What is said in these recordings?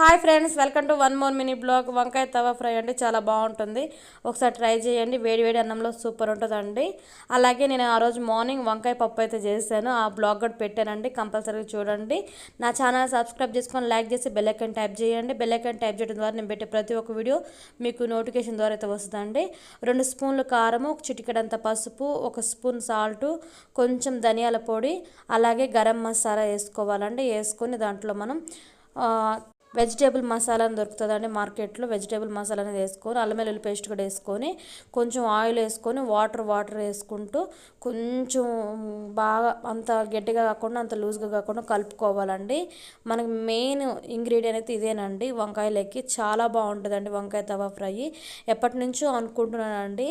Hi friends welcome to one more mini blog. వంకాయ tawa fry అండి చాలా బాగుంటుంది. ఒకసారి ట్రై చేయండి వేడి వేడి అన్నంలో సూపర్ ఉంటుందండి. అలాగే నేను ఆ రోజు మార్నింగ్ వంకాయ పప్పు అయితే చేశాను. ఆ బ్లాగ్ కూడా పెట్టానండి కంపల్సరీగా చూడండి. నా ఛానల్ సబ్స్క్రైబ్ చేసుకొని లైక్ చేసి బెల్లైకన్ టైప్ చేయండి. బెల్లైకన్ టైప్ చేయడం ద్వారా నేను పెట్టే ప్రతి ఒక్క వీడియో మీకు నోటిఫికేషన్ ద్వారా అయితే వస్తుందండి. రెండు స్పూన్లు కారము ఒక చిటికడంత పసుపు ఒక స్పూన్ సాల్ట్ కొంచెం ధనియాల పొడి అలాగే గరం మసాలా వేసుకోవాలండి. వేసుకొని దాంట్లో మనం వెజిటేబుల్ మసాలా అని దొరుకుతుందండి మార్కెట్లో. వెజిటేబుల్ మసాలా అనేది వేసుకొని అల్లం వెల్లుల్లి పేస్ట్ కూడా వేసుకొని కొంచెం ఆయిల్ వేసుకొని వాటర్ వాటర్ వేసుకుంటూ కొంచెం బాగా అంత గట్టిగా కాకుండా అంత లూజ్గా కాకుండా కలుపుకోవాలండి. మనకి మెయిన్ ఇంగ్రీడియంట్ అయితే ఇదేనండి. వంకాయలకి చాలా బాగుంటుందండి వంకాయ తవా ఫ్రై. ఎప్పటి నుంచో అనుకుంటున్నానండి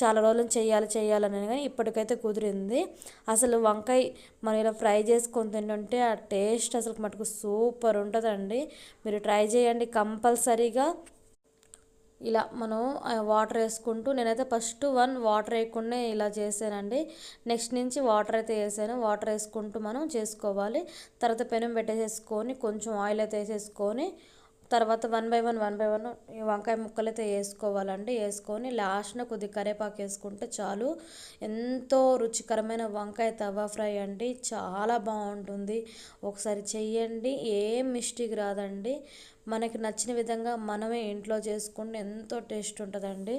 చాలా రోజులు చేయాలి చేయాలని కానీ ఇప్పటికైతే కుదిరింది. అసలు వంకాయ మనం ఇలా ఫ్రై చేసుకొని తింటుంటే ఆ టేస్ట్ అసలు మటుకు సూపర్ ఉంటుందండి. మీరు ట్రై చేయండి కంపల్సరీగా. ఇలా మనం వాటర్ వేసుకుంటూ నేనైతే ఫస్ట్ వన్ వాటర్ వేయకుండా ఇలా చేశానండి. నెక్స్ట్ నుంచి వాటర్ అయితే వేసాను. వాటర్ వేసుకుంటూ మనం చేసుకోవాలి. తర్వాత పెనం పెట్టేసేసుకొని కొంచెం ఆయిల్ అయితే వేసేసుకొని తర్వాత one by one one by one ఈ వంకాయ ముక్కలు అయితే వేసుకోవాలండి. వేసుకొని లాస్ట్న కొద్ది కరివేపాకు వేసుకుంటే చాలు. ఎంతో రుచికరమైన వంకాయ తవా ఫ్రై అండి. చాలా బాగుంటుంది. ఒకసారి చెయ్యండి. ఏం మిస్టేక్ రాదండి. మనకి నచ్చిన విధంగా మనమే ఇంట్లో చేసుకుంటే ఎంతో టేస్ట్ ఉంటుందండి.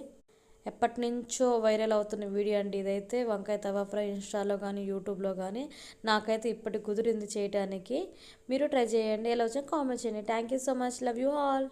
ఎప్పటి నుంచో వైరల్ అవుతున్న వీడియో అండి ఇదైతే. వంకాయ తవా ఫ్రై ఇన్స్టాలో కానీ యూట్యూబ్లో కానీ నాకైతే ఇప్పటి కుదిరింది చేయడానికి మీరు ట్రై చేయండి. ఎలా వచ్చా కామెంట్ చేయండి. Thank you so much. Love you all.